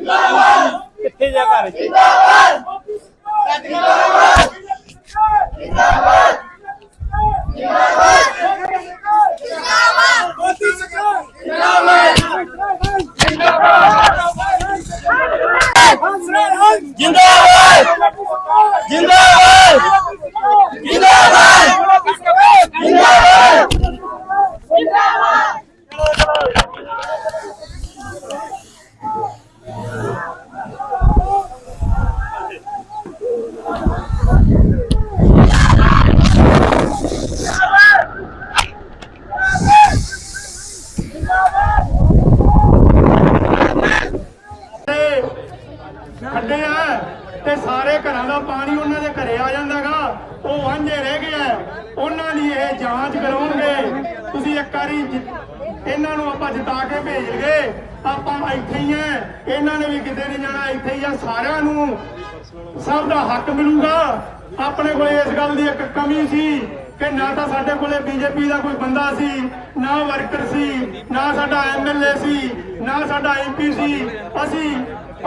ਕਿੱਥੇ ਜਾ ਘਰ? ਚ ਜਿੰਦਾਬਾਦ। ਜਿੰਦਾਬਾਦ ਜਿੰਦਾਬਾਦ ਜਿੰਦਾਬਾਦ ਤੇ ਖੱਡੇ ਆ ਤੇ ਸਾਰੇ ਘਰਾਂ ਦਾ ਪਾਣੀ ਉਹਨਾਂ ਦੇ ਘਰੇ ਆ ਜਾਂਦਾਗਾ। ਉਹ ਵਾਂਝੇ ਰਹਿ ਗਏ ਉਹਨਾਂ ਦੀ ਇਹ ਜਾਂਚ ਕਰਾਉਣਗੇ। ਤੁਸੀਂ ਇੱਕ ਵਾਰੀ ਇਹਨਾਂ ਨੂੰ ਆਪਾਂ ਜਿਤਾ ਕੇ ਭੇਜ ਆਪਾਂ ਇੱਥੇ ਹੀ ਆ। ਇਹਨਾਂ ਨੇ ਵੀ ਕਿਤੇ ਨਹੀਂ ਜਾਣਾ, ਇੱਥੇ ਹੀ ਆ ਸਾਰਿਆਂ ਨੂੰ। ਸਭ ਦਾ ਹੱਕ ਮਿਲੂਗਾ। ਆਪਣੇ ਕੋਲ ਇਸ ਗੱਲ ਦੀ ਇੱਕ ਕਮੀ ਸੀ ਕਿ ਨਾ ਤਾਂ ਸਾਡੇ ਕੋਲੇ ਬੀਜੇਪੀ ਦਾ ਕੋਈ ਬੰਦਾ ਸੀ, ਨਾ ਵਰਕਰ ਸੀ, ਨਾ ਸਾਡਾ ਐਮਐਲਏ ਸੀ ਨਾ ਸਾਡਾ ਐਮਪੀ ਸੀ, ਅਸੀਂ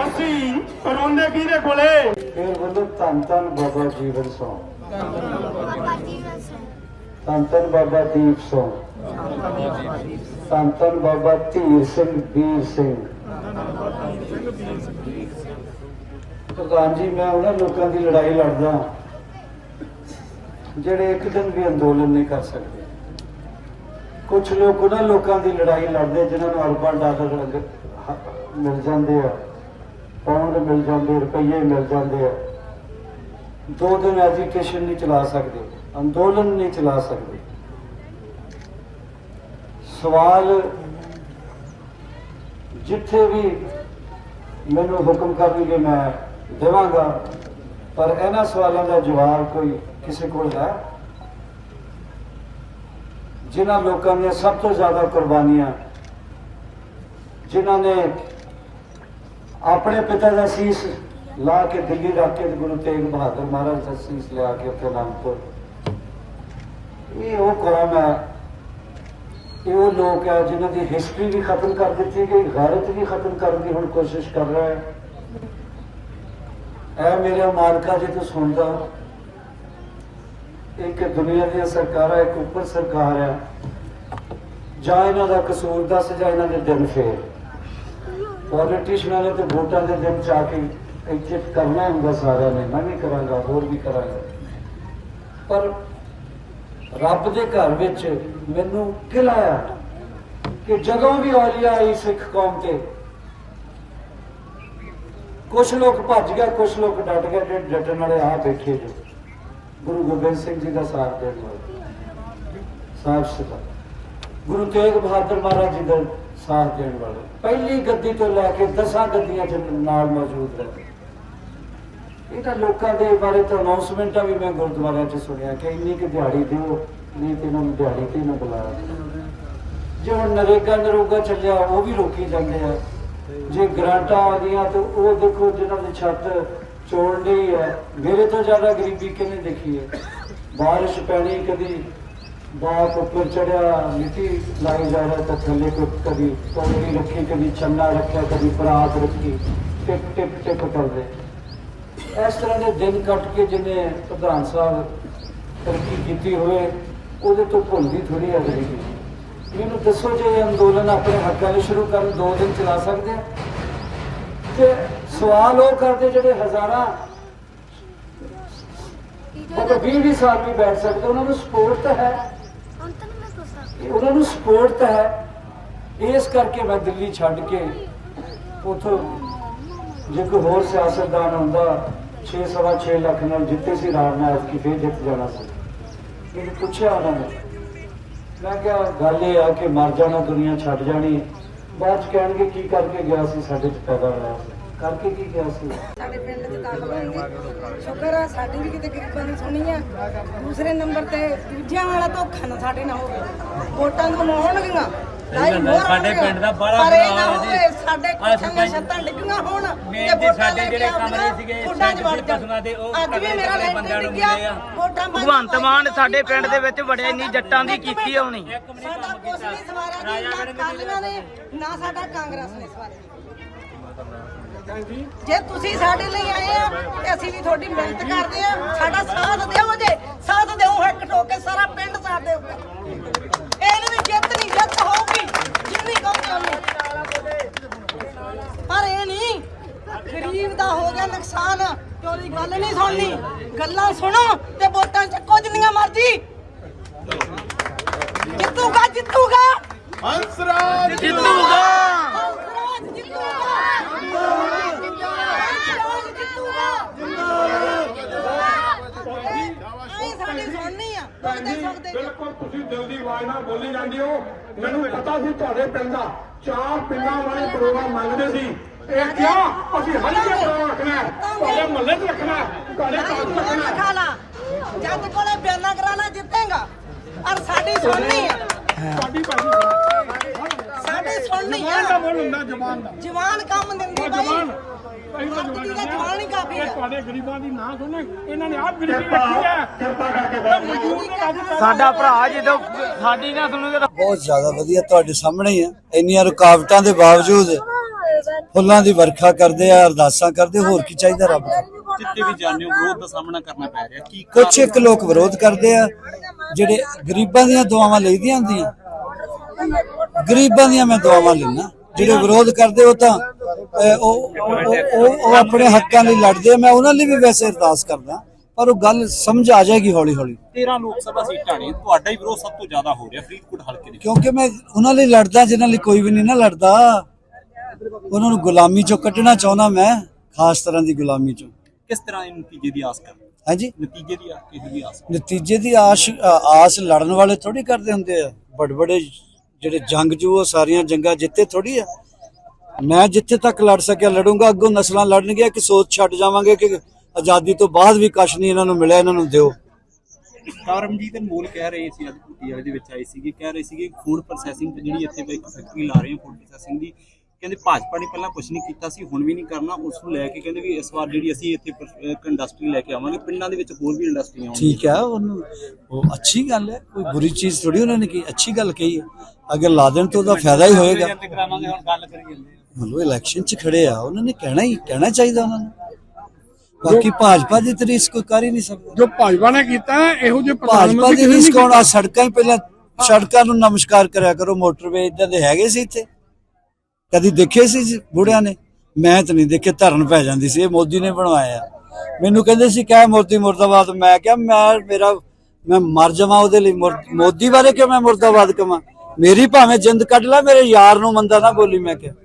ਅਸੀਂ ਰੋਂਦੇ ਕਿਹਦੇ ਕੋਲੇ? ਫਿਰ ਬੋਲੋ ਧੰਨ ਧੰਨ ਬਾਬਾ ਜੀਵਨ ਸੋ। ਧੰਨ ਧੰਨ ਬਾਬਾ ਦੀਪ ਸੋ। ਧੰਨ ਧੰਨ ਬਾਬਾ ਧੀਰ ਸਿੰਘ, ਵੀਰ ਸਿੰਘ। ਪ੍ਰਧਾਨ ਜੀ, ਮੈਂ ਉਹਨਾਂ ਲੋਕਾਂ ਦੀ ਲੜਾਈ ਲੜਦਾ ਜਿਹੜੇ ਇੱਕ ਦਿਨ ਵੀ ਅੰਦੋਲਨ ਨਹੀਂ ਕਰ ਸਕਦੇ। ਕੁਝ ਲੋਕ ਉਹਨਾਂ ਲੋਕਾਂ ਦੀ ਲੜਾਈ ਲੜਦੇ, ਜਿਨ੍ਹਾਂ ਨੂੰ ਅਰਬਾਂ ਡਾਲਰ ਮਿਲ ਜਾਂਦੇ ਆ। ਪਾਉਂਡ ਮਿਲ ਜਾਂਦੇ, ਰੁਪਈਏ ਮਿਲ ਜਾਂਦੇ ਆ। ਦੋ ਦਿਨ ਐਜੀਟੇਸ਼ਨ ਨਹੀਂ ਚਲਾ ਸਕਦੇ, ਅੰਦੋਲਨ ਨਹੀਂ ਚਲਾ ਸਕਦੇ। ਸਵਾਲ ਜਿੱਥੇ ਵੀ ਮੈਨੂੰ ਹੁਕਮ ਕਰਨਗੇ ਮੈਂ ਦੇਵਾਂਗਾ, ਪਰ ਇਹਨਾਂ ਸਵਾਲਾਂ ਦਾ ਜਵਾਬ ਕੋਈ ਕਿਸੇ ਕੋਲ ਹੈ? ਜਿਨ੍ਹਾਂ ਲੋਕਾਂ ਦੀਆਂ ਸਭ ਤੋਂ ਜ਼ਿਆਦਾ ਕੁਰਬਾਨੀਆਂ, ਜਿਨ੍ਹਾਂ ਨੇ ਆਪਣੇ ਪਿਤਾ ਦਾ ਸੀਸ ਲਾ ਕੇ ਦਿੱਲੀ ਰੱਖ ਕੇ ਗੁਰੂ ਤੇਗ ਬਹਾਦਰ ਮਹਾਰਾਜ ਦਾ ਸੀਸ ਲਿਆ ਕੇ ਉੱਥੇ ਅਨੰਦਪੁਰ। ਇਹ ਉਹ ਕੌਮ ਹੈ, ਇਹ ਉਹ ਲੋਕ ਹੈ ਜਿਨ੍ਹਾਂ ਦੀ ਹਿਸਟਰੀ ਵੀ ਖਤਮ ਕਰ ਦਿੱਤੀ ਗਈ, ਗੈਰਤ ਵੀ ਖਤਮ ਕਰਨ ਦੀ ਹੁਣ ਕੋਸ਼ਿਸ਼ ਕਰ ਰਿਹਾ ਹੈ। ਐ ਮੇਰੇ ਮਾਲਕਾ ਜੇ ਤੂੰ ਸੁਣਦਾ ਇੱਕ ਦੁਨੀਆ ਦੀਆਂ ਸਰਕਾਰਾਂ ਇੱਕ ਉੱਪਰ ਸਰਕਾਰ ਹੈ ਜਾਂ ਇਹਨਾਂ ਦਾ ਕਸੂਰ ਦੱਸ ਜਾਂ ਇਹਨਾਂ ਦੇ ਦਿਨ ਫੇਰ। ਪੋਲੀਟੀਸ਼ੀਅਨਾਂ ਨੇ ਤੇ ਵੋਟਾਂ ਦੇ ਦਿਨ ਚ ਆ ਕੇ ਇੱਜਤ ਕਰਨਾ ਹੁੰਦਾ ਸਾਰਿਆਂ ਨੇ। ਮੈਂ ਵੀ ਕਰਾਂਗਾ, ਹੋਰ ਵੀ ਕਰਾਂਗਾ। ਪਰ ਰੱਬ ਦੇ ਘਰ ਵਿੱਚ ਮੈਨੂੰ ਖਿਲਾਇਆ ਕਿ ਜਦੋਂ ਵੀ ਔਲੀਆ ਆਈ ਸਿੱਖ ਕੌਮ ਤੇ। ਕੁਝ ਲੋਕ ਭੱਜ ਗਏ ਕੁਝ ਲੋਕ ਡਟ ਗਏ ਤੇ ਡਟਣ ਵਾਲੇ ਆ ਬੈਠੇ ਜੋ ਗੁਰੂ ਗੋਬਿੰਦ ਸਿੰਘ ਜੀ ਦਾ ਸਾਥ ਦੇਣ ਵਾਲੇ। ਸਾਹਿਬ ਸਿੱਖਾ ਗੁਰੂ ਤੇਗ ਬਹਾਦਰ ਮਹਾਰਾਜ ਜੀ ਦਾ ਸਾਥ ਦੇਣ ਵਾਲੇ। ਪਹਿਲੀ ਗੱਦੀ ਤੋਂ ਲੈ ਕੇ ਦਸਾਂ ਗੱਦੀਆਂ ਚ ਨਾਲ ਮੌਜੂਦ ਰਹੇ। ਇਹ ਤਾਂ ਲੋਕਾਂ ਦੇ ਬਾਰੇ ਤਾਂ ਅਨਾਉਂਸਮੈਂਟਾਂ ਵੀ ਮੈਂ ਗੁਰਦੁਆਰਿਆਂ 'ਚ ਸੁਣਿਆ ਕਿ ਇੰਨੀ ਕਿ ਦਿਹਾੜੀ ਦਿਓ ਨਹੀਂ ਤੇ ਇਹਨਾਂ ਨੂੰ ਦਿਹਾੜੀ ਤੇ ਨਾ ਬੁਲਾਇਆ ਜੇ ਹੁਣ ਨਰੇਗਾ ਨਰੋਗਾ ਚੱਲਿਆ, ਉਹ ਵੀ ਰੋਕੀ ਜਾਂਦੇ ਆ। ਜੇ ਗ੍ਰਾਂਟਾਂ ਗਈਆਂ ਤੇ ਉਹ ਦੇਖੋ ਜਿਹਨਾਂ ਦੀ ਛੱਤ ਚੋਣ ਲਈ ਹੈ। ਮੇਰੇ ਤੋਂ ਜ਼ਿਆਦਾ ਗਰੀਬੀ ਕਿਹਨੇ ਦੇਖੀ ਹੈ? ਬਾਰਿਸ਼ ਪੈਣੀ ਕਦੀ ਬਾਪ ਉੱਪਰ ਚੜਿਆ, ਮਿੱਟੀ ਲਾਈ ਜਾ ਰਿਹਾ ਤਾਂ ਥੱਲੇ ਕੋ ਕਦੀ ਪੌੜੀ ਰੱਖੀ, ਕਦੀ ਛੰਨਾ ਰੱਖਿਆ, ਕਦੀ ਪਰਾਤ ਰੱਖੀ। ਟਿਕ ਟਿਕ ਟਿਕ ਕਰਦੇ। ਇਸ ਤਰ੍ਹਾਂ ਦੇ ਦਿਨ ਕੱਟ ਕੇ ਜਿਹਨੇ ਪ੍ਰਧਾਨ ਸਾਹਿਬ ਤਰੱਕੀ ਕੀਤੀ ਹੋਵੇ, ਉਹਦੇ ਤੋਂ ਭੁੱਲਦੀ ਥੋੜੀ ਹੈ ਗਰੀਬੀ ਮੈਨੂੰ ਦੱਸੋ ਜੇ ਇਹ ਅੰਦੋਲਨ ਆਪਣੇ ਹੱਕਾਂ ਲਈ ਸ਼ੁਰੂ ਕਰਨ ਦੋ ਦਿਨ ਚਲਾ ਸਕਦੇ ਆ? ਤੇ ਸਵਾਲ ਉਹ ਕਰਦੇ ਜਿਹੜੇ ਹਜ਼ਾਰਾਂ ਉਹ 20 20 ਸਾਲ ਵੀ ਬੈਠ ਸਕਦੇ, ਉਹਨਾਂ ਨੂੰ ਸਪੋਰਟ ਤਾਂ ਹੈ। ਉਹਨਾਂ ਨੂੰ ਸਪੋਰਟ ਤਾਂ ਹੈ। ਇਸ ਕਰਕੇ ਮੈਂ ਦਿੱਲੀ ਛੱਡ ਕੇ ਉਥੋਂ ਜੇ ਕੋਈ ਹੋਰ ਸਿਆਸਤਦਾਨ ਹੁੰਦਾ 6 ਸਵਾ 6 ਲੱਖ ਨਾਲ ਜਿੱਤੇ ਸੀ ਰਾਮ ਨਾਲ ਕੀ ਫੇਰ ਜਿੱਤ ਜਾਣਾ ਸੀ। ਮੈਨੂੰ ਪੁੱਛਿਆ ਉਹਨਾਂ ਨੇ। ਮੈਂ ਕਿਹਾ, ਗੱਲ ਇਹ ਆ ਕਿ ਮਰ ਜਾਣਾ, ਦੁਨੀਆ ਛੱਡ ਜਾਣੀ ਬਾਅਦ ਚ ਕਹਿਣਗੇ ਕੀ ਕਰਕੇ ਗਿਆ ਸੀ ਸਾਡੇ ਚ ਪੈਦਾ ਹੋਇਆ ਕਰਕੇ ਕੀ ਗਿਆ ਸੀ? ਸਾਡੇ ਪਿੰਡ 'ਚ ਦਾਖਲ ਹੋਣਗੇ ਸ਼ੁਕਰ ਆ, ਸਾਡੀ ਵੀ ਕਿਤੇ ਗਰੀਬਾਂ ਦੀ ਸੁਣੀ ਆ। ਦੂਸਰੇ ਨੰਬਰ ਤੇ ਦੂਜਿਆਂ ਵਾਲਾ ਧੋਖਾ ਨਾ ਸਾਡੇ ਨਾਲ ਹੋਵੇ। ਵੋਟਾਂ ਨੂੰ ਹੋਰ ਸਾਡੇ। ਪਿੰਡ ਦਾ ਬੜਾ ਪਰ ਇਹ ਬੁਰਾ ਨਾ ਹੋਵੇ। ਸਾਡੇ ਸਰਪੰਚ- ਛੱਤਾਂ ਡਿੱਗੀਆਂ ਹੋਣ ਮੇਨ ਤੇ ਸਾਡੇ ਜਿਹੜੇ ਕਮਰੇ ਸੀਗੇ। ਪਸ਼ੂਆਂ ਦੇ, ਉਹ ਅੱਜ ਵੀ ਮੇਰਾ ਲੈਂਟਰ ਬੰਦਿਆਂ ਨੂੰ ਡਿੱਗਿਆ, ਭਗਵੰਤ ਮਾਨ ਸਾਡੇ ਪਿੰਡ ਦੇ। ਵਿੱਚ ਵੜਿਆ ਇੰਨੀ ਜੱਟਾਂ ਦੀ। ਕੀਤੀ ਸਾਡਾ ਕੁਛ ਨਹੀਂ ਸਵਾਰਿਆ ਜੀ ਨਾ ਕਾਲੀਆਂ ਨੇ ਨਾ ਸਾਡਾ ਕਾਂਗਰਸ ਨੇ ਸਵਾਰਿਆ ਜੇ ਤੁਸੀਂ ਸਾਡੇ ਲਈ ਆਏ ਆ ਤੇ ਅਸੀਂ ਵੀ ਤੁਹਾਡੀ ਮਿਹਨਤ ਕਰਦੇ ਆ ਸਾਡਾ ਸਾਥ ਦਿਓ ਜੇ ਸਾਥ ਦਿਓ ਹੱਕ ਠੋਕ ਕੇ ਸਾਰਾ ਪਿੰਡ ਸਾਥ ਦੇਊਗਾ ਇਹਨੇ ਵੀ ਜਿੱਤ ਨਹੀਂ ਜਿੱਤ ਹੋਊਗੀ ਜਿੰਨੀ ਕਹੋਗੇ ਉਨੀ ਪਰ ਇਹ ਨਹੀਂ ਗਰੀਬ ਦਾ ਹੋ ਗਿਆ ਨੁਕਸਾਨ ਤੇ ਉਹਦੀ ਗੱਲ ਨਹੀਂ ਸੁਣਨੀ। ਗੱਲਾਂ ਸੁਣੋ ਤੇ ਵੋਟਾਂ ਚੱਕੋ ਜਿੰਨੀਆਂ ਮਰਜ਼ੀ। ਜਿੱਤੂਗਾ ਜਿੱਤੂਗਾ। ਹੰਸਰਾਜ ਜਿੱਤੂਗਾ ਹੰਸਰਾਜ ਜਿੱਤੂਗਾ ਹੰਸਰਾਜ ਜਿੱਤੂਗਾ ਆਈ ਸਾਡੀ ਸਕਦੇ ਜੀ। ਬਿਲਕੁਲ ਤੁਸੀਂ ਦਿਲ ਦੀ ਆਵਾਜ਼ ਨਾਲ ਬੋਲੀ ਜਾਂਦੇ ਹੋ। ਮੈਨੂੰ ਪਤਾ ਸੀ ਤੁਹਾਡੇ ਪਿੰਡ ਦਾ ਚਾਰ ਪਿੰਡਾਂ ਵਾਲੇ ਪ੍ਰੋਗਰਾਮ ਮੰਗਦੇ ਸੀ। ਇਹ ਕਿਹਾ ਅਸੀਂ ਜਗ੍ਹਾ ਪ੍ਰੋਗਰਾਮ ਰੱਖਣਾ ਹੈ। ਤੁਹਾਡੇ ਮਹੱਲੇ 'ਚ ਰੱਖਣਾ ਹੈ। ਤੁਹਾਡੇ ਘਰ 'ਚ ਰੱਖਣਾ ਹੈ। ਜੱਜ ਕੋਲੇ ਬਿਆਨਾ ਕਰਾ ਲਾ ਜਿੱਤੇਗਾ। ਔਰ ਸਾਡੀ ਸੁਣਨੀ ਆ ਸਾਡੀ ਭਾਜੀ ਸਾਡੀ ਸੁਣਨੀ ਜਵਾਨ ਦਾ ਆ ਮੁੱਲ ਹੁੰਦਾ ਜਵਾਨ ਦਾ। ਜਵਾਨ ਕੰਮ ਦਿੰਦੀ ਬਾਈ। ਜਵਾਨ ਅਸੀਂ ਤਾਂ ਮਰਦ ਦੀ ਜਵਾਨ ਤਾਂ ਜਵਾਨ ਹੀ ਕਾਫੀ ਇਹ ਆ ਤੁਹਾਡੇ ਗਰੀਬਾਂ ਦੀ ਨਾ ਸੁਣੇ ਇਹਨਾਂ ਨੇ ਆਪ ਗਰੀਬੀ ਰੱਖੀ ਹੈ। ਕਿਰਪਾ ਕਰਕੇ ਮਜ਼ਦੂਰ ਨੂੰ ਰੱਬ ਸਾਡਾ ਭਰਾ ਜਦੋਂ ਸਾਡੀ ਨਾ ਸੁਣੋਗੇ ਤਾਂ ਬਹੁਤ ਜ਼ਿਆਦਾ ਵਧੀਆ ਤੁਹਾਡੇ ਸਾਹਮਣੇ ਹੀ ਆ। ਇੰਨੀਆਂ ਰੁਕਾਵਟਾਂ ਦੇ ਬਾਵਜੂਦ ਫੁੱਲਾਂ ਦੀ ਵਰਖਾ ਕਰਦੇ ਆ ਅਰਦਾਸਾਂ ਕਰਦੇ ਹੋਰ ਕੀ ਚਾਹੀਦਾ ਰੱਬ ਨੂੰ ਜਿੱਤੇ ਵੀ ਜਾਣਿਓ ਵਿਰੋਧ ਦਾ ਸਾਹਮਣਾ ਕਰਨਾ ਪੈ ਰਿਹਾ। ਕੀ ਕੁਛ ਇੱਕ ਲੋਕ ਵਿਰੋਧ ਕਰਦੇ ਆ ਜਿਹੜੇ ਗਰੀਬਾਂ ਦੀਆਂ ਦੁਆਵਾਂ ਲਈਦੀਆਂ ਹੁੰਦੀਆਂ। ਗਰੀਬਾਂ ਦੀਆਂ ਮੈਂ ਦੁਆਵਾਂ ਲੈਣਾ ਜਿਹੜੇ ਵਿਰੋਧ ਕਰਦੇ ਉਹ ਤਾਂ ਉਹ ਉਹ- ਆਪਣੇ ਹੱਕਾਂ ਲਈ ਲੜਦੇ ਮੈਂ ਉਹਨਾਂ ਲਈ ਵੀ ਵੈਸੇ ਅਰਦਾਸ ਕਰਦਾ ਪਰ ਉਹ ਗੱਲ ਸਮਝ ਆ ਜਾਏਗੀ ਹੌਲੀ ਹੌਲੀ 13 ਲੋਕ ਸਭਾ ਸੀਟਾਂ ਨੇ ਤੁਹਾਡਾ ਹੀ ਵਿਰੋਧ ਸਭ ਤੋਂ ਜ਼ਿਆਦਾ ਹੋ ਰਿਹਾ ਫਰੀਦਕੋਟ ਹਲਕੇ ਦੇ। ਕਿਉਂਕਿ ਮੈਂ ਉਹਨਾਂ ਲਈ ਲੜਦਾ ਜਿਨ੍ਹਾਂ ਲਈ ਕੋਈ ਵੀ ਨਹੀਂ ਨਾ ਲੜਦਾ। ਉਹਨਾਂ ਨੂੰ ਗੁਲਾਮੀ ਚੋਂ ਕੱਢਣਾ ਚਾਹੁੰਦਾ ਮੈਂ ਖਾਸ ਤਰ੍ਹਾਂ ਦੀ ਗੁਲਾਮੀ ਚੋਂ। ਕਿਸ ਤਰ੍ਹਾਂ ਦੇ ਨਤੀਜੇ ਦੀ ਆਸ ਕਰ ਹਾਂਜੀ? ਨਤੀਜੇ ਦੀ ਆ- ਕਿਸੇ ਦੀ ਆਸ? ਨਤੀਜੇ ਦੀ ਆਸ਼ ਆਸ ਲੜਨ ਵਾਲੇ ਥੋੜੀ ਕਰਦੇ ਹੁੰਦੇ ਆ। ਬੜੇ ਬੜੇ ਜਿਹੜੇ ਜੰਗਜੂ ਉਹ ਸਾਰੀਆਂ ਜੰਗਾਂ ਜਿੱਤੇ ਥੋੜੀ ਆ। ਮੈਂ ਜਿੱਥੇ ਤੱਕ ਲੜ ਸਕਿਆ, ਲੜੂੰਗਾ, ਅੱਗੋਂ ਨਸਲਾਂ ਲੜਨਗੀਆਂ ਕਿ ਸੋਚ ਛੱਡ ਜਾਵਾਂਗੇ ਕਿ ਆਜ਼ਾਦੀ ਤੋਂ ਬਾਅਦ ਵੀ ਕੁਛ ਨਹੀਂ ਇਹਨਾਂ ਨੂੰ ਮਿਲਿਆ, ਇਹਨਾਂ ਨੂੰ ਦਿਓ। ਕਰਮਜੀਤ ਅਨਮੋਲ ਕਹਿ ਰਹੇ ਸੀ ਅੱਜ ਕੁੱਟੀ ਦੇ ਵਿੱਚ ਆਏ ਸੀਗੇ, ਕਹਿ ਰਹੇ ਸੀਗੇ ਫੂਡ ਪ੍ਰੋਸੈਸਿੰਗ ਜਿਹੜੀ ਇੱਥੇ ਇੱਕ ਫੈਕਟਰੀ ਲਾ ਰਹੇ ਹਾਂ ਫੂਡ ਪ੍ਰੋਸੈਸਿੰਗ ਦੀ ਕਹਿੰਦੇ ਭਾਜਪਾ ਨੇ ਪਹਿਲਾਂ ਕੁਝ ਨਹੀਂ ਕੀਤਾ ਸੀ ਹੁਣ ਵੀ ਨਹੀਂ ਕਰਨਾ। ਉਸ ਨੂੰ ਲੈ ਕੇ ਕਹਿੰਦੇ ਵੀ ਇਸ ਵਾਰ ਜਿਹੜੀ ਅਸੀਂ ਇੱਥੇ ਇੰਡਸਟਰੀ ਲੈ ਕੇ ਆਵਾਂਗੇ। ਪਿੰਡਾਂ ਦੇ ਵਿੱਚ ਹੋਰ ਵੀ ਇੰਡਸਟਰੀਆਂ ਆਉਣਗੀਆਂ। ਠੀਕ ਹੈ ਉਹਨੂੰ ਉਹ ਅੱਛੀ ਗੱਲ ਹੈ ਕੋਈ ਬੁਰੀ ਚੀਜ਼ ਥੋੜੀ ਉਹਨਾਂ ਨੇ ਕੀ ਅੱਛੀ ਗੱਲ ਕਹੀ ਹੈ। ਅਗਰ ਲਾ ਦੇਣ ਤਾਂ ਉਹਦਾ ਫਾਇਦਾ ਹੀ ਹੋਏਗਾ। ਤੇ ਕਰਾਵਾਂਗੇ ਹੁਣ ਗੱਲ ਕਰੀ ਜਾਂਦੇ ਆ। ਮਤਲਬ ਇਲੈਕਸ਼ਨ 'ਚ ਖੜੇ ਆ ਉਹਨਾਂ ਨੇ ਕਹਿਣਾ ਹੀ ਕਹਿਣਾ ਚਾਹੀਦਾ ਉਹਨਾਂ ਨੂੰ। ਬਾਕੀ ਭਾਜਪਾ ਦੀ ਤਰੀਸ ਕੋਈ ਕਰ ਹੀ ਨਹੀਂ ਸਕਦਾ। ਜੋ ਭਾਜਪਾ ਨੇ ਕੀਤਾ ਇਹੋ ਜਿਹੇ ਭਾਜਪਾ ਦੀ ਰੀਸ ਕੌਣ ਆ ਸੜਕਾਂ ਹੀ ਪਹਿਲਾਂ ਸੜਕਾਂ ਨੂੰ ਨਮਸਕਾਰ ਕਰਿਆ ਕਰੋ ਮੋਟਰਵੇ ਇਦਾਂ ਦੇ ਹੈਗੇ ਸੀ ਇੱਥੇ। ਕਦੀ ਦੇਖੇ ਸੀ ਬੁੜਿਆਂ ਨੇ? ਮੈਂ ਤਾਂ ਨਹੀਂ ਦੇਖੇ, ਧਰਨ ਪੈ ਜਾਂਦੀ ਸੀ, ਇਹ ਮੋਦੀ ਨੇ ਬਣਵਾਇਆ। ਮੈਨੂੰ ਕਹਿੰਦੇ ਸੀ, ਕਹਿ ਮੋਦੀ ਮੁਰਦਾਬਾਦ। ਮੈਂ ਕਿਹਾ, ਮੈਂ, ਮੇਰਾ, ਮੈਂ ਮਰ ਜਾਵਾਂ ਉਹਦੇ ਲਈ। ਮੁਰ- ਮੋਦੀ ਬਾਰੇ ਕਿਉਂ ਮੈਂ ਮੁਰਦਾਬਾਦ ਕਵਾਂ? ਮੇਰੀ ਭਾਵੇਂ ਜਿੰਦ ਕੱਢ ਲੈ, ਮੇਰੇ ਯਾਰ ਨੂੰ ਮੰਦਾ ਨਾ ਬੋਲੀ ਮੈਂ ਕਿਹਾ।